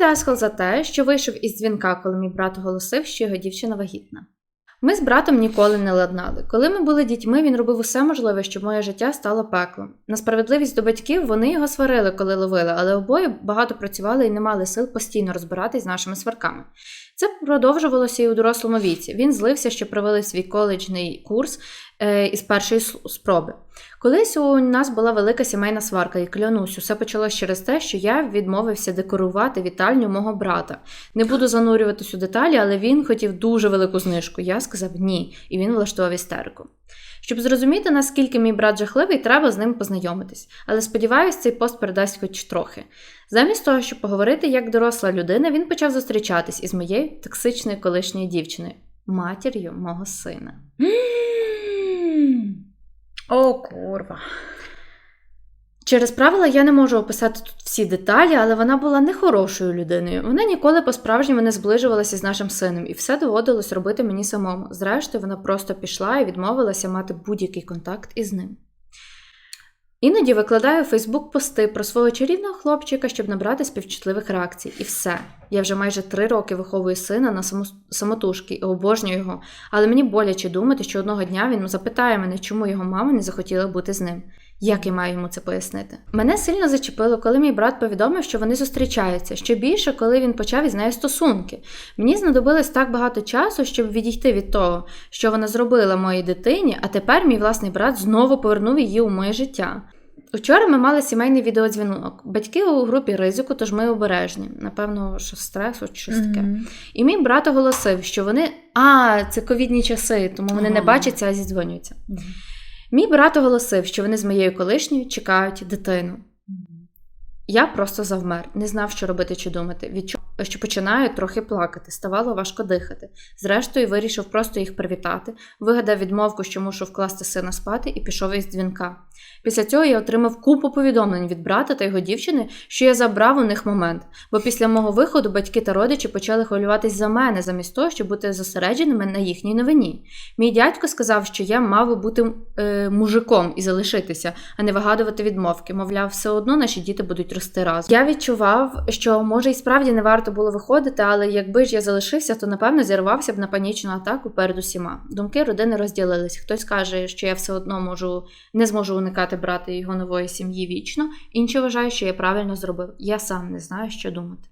Дескал за те, що вийшов із дзвінка, коли мій брат оголосив, що його дівчина вагітна. Ми з братом ніколи не ладнали. Коли ми були дітьми, він робив усе можливе, щоб моє життя стало пеклом. На справедливість до батьків вони його сварили, коли ловили, але обоє багато працювали і не мали сил постійно розбиратись з нашими сварками. Це продовжувалося і у дорослому віці. Він злився, що провели свій коледжний курс е, із першої спроби. Колись у нас була велика сімейна сварка, і клянусь, усе почалось через те, що я відмовився декорувати вітальню мого брата. Не буду занурюватись у деталі, але він хотів дуже велику знижку. Я сказав ні, і він влаштував істерику. Щоб зрозуміти, наскільки мій брат жахливий, треба з ним познайомитись. Але сподіваюсь, цей пост передасть хоч трохи. Замість того, щоб поговорити як доросла людина, він почав зустрічатись із моєю токсичною колишньою дівчиною, матір'ю мого сина. О, курва. Через правила я не можу описати тут всі деталі, але вона була нехорошою людиною. Вона ніколи по-справжньому не зближувалася з нашим сином, і все доводилось робити мені самому. Зрештою, вона просто пішла і відмовилася мати будь-який контакт із ним. Іноді викладаю у Фейсбук пости про свого чарівного хлопчика, щоб набрати співчутливих реакцій. І все. Я вже майже три роки виховую сина на самотужки і обожнюю його, але мені боляче думати, що одного дня він запитає мене, чому його мама не захотіла бути з ним. Як я маю йому це пояснити? Мене сильно зачепило, коли мій брат повідомив, що вони зустрічаються. Ще більше, коли він почав із нею стосунки. Мені знадобилось так багато часу, щоб відійти від того, що вона зробила моїй дитині, а тепер мій власний брат знову повернув її у моє життя. Учора ми мали сімейний відеодзвінок. Батьки у групі ризику, тож ми обережні. Напевно, що стресу чи щось таке. Мгм. І мій брат оголосив, що вони. А, це ковідні часи, тому вони не бачаться, а зідзвонюються. Мій брат оголосив, що вони з моєю колишньою чекають дитину. Я просто завмер, не знав, що робити чи думати. Відчув, що починаю трохи плакати, ставало важко дихати. Зрештою, вирішив просто їх привітати, вигадав відмовку, що мушу вкласти сина спати, і пішов із дзвінка. Після цього я отримав купу повідомлень від брата та його дівчини, що я забрав у них момент. Бо після мого виходу батьки та родичі почали хвилюватись за мене, замість того, щоб бути зосередженими на їхній новині. Мій дядько сказав, що я мав бути е, мужиком і залишитися, а не вигадувати відмовки. Мовляв, все одно наші діти будуть рости разом. Я відчував, що може і справді не варто було виходити, але якби ж я залишився, то напевно зірвався б на панічну атаку перед усіма. Думки родини розділились. Хтось каже, що я все одно можу не зможу уникати брати його нової сім'ї вічно. Інші вважають, що я правильно зробив. Я сам не знаю, що думати.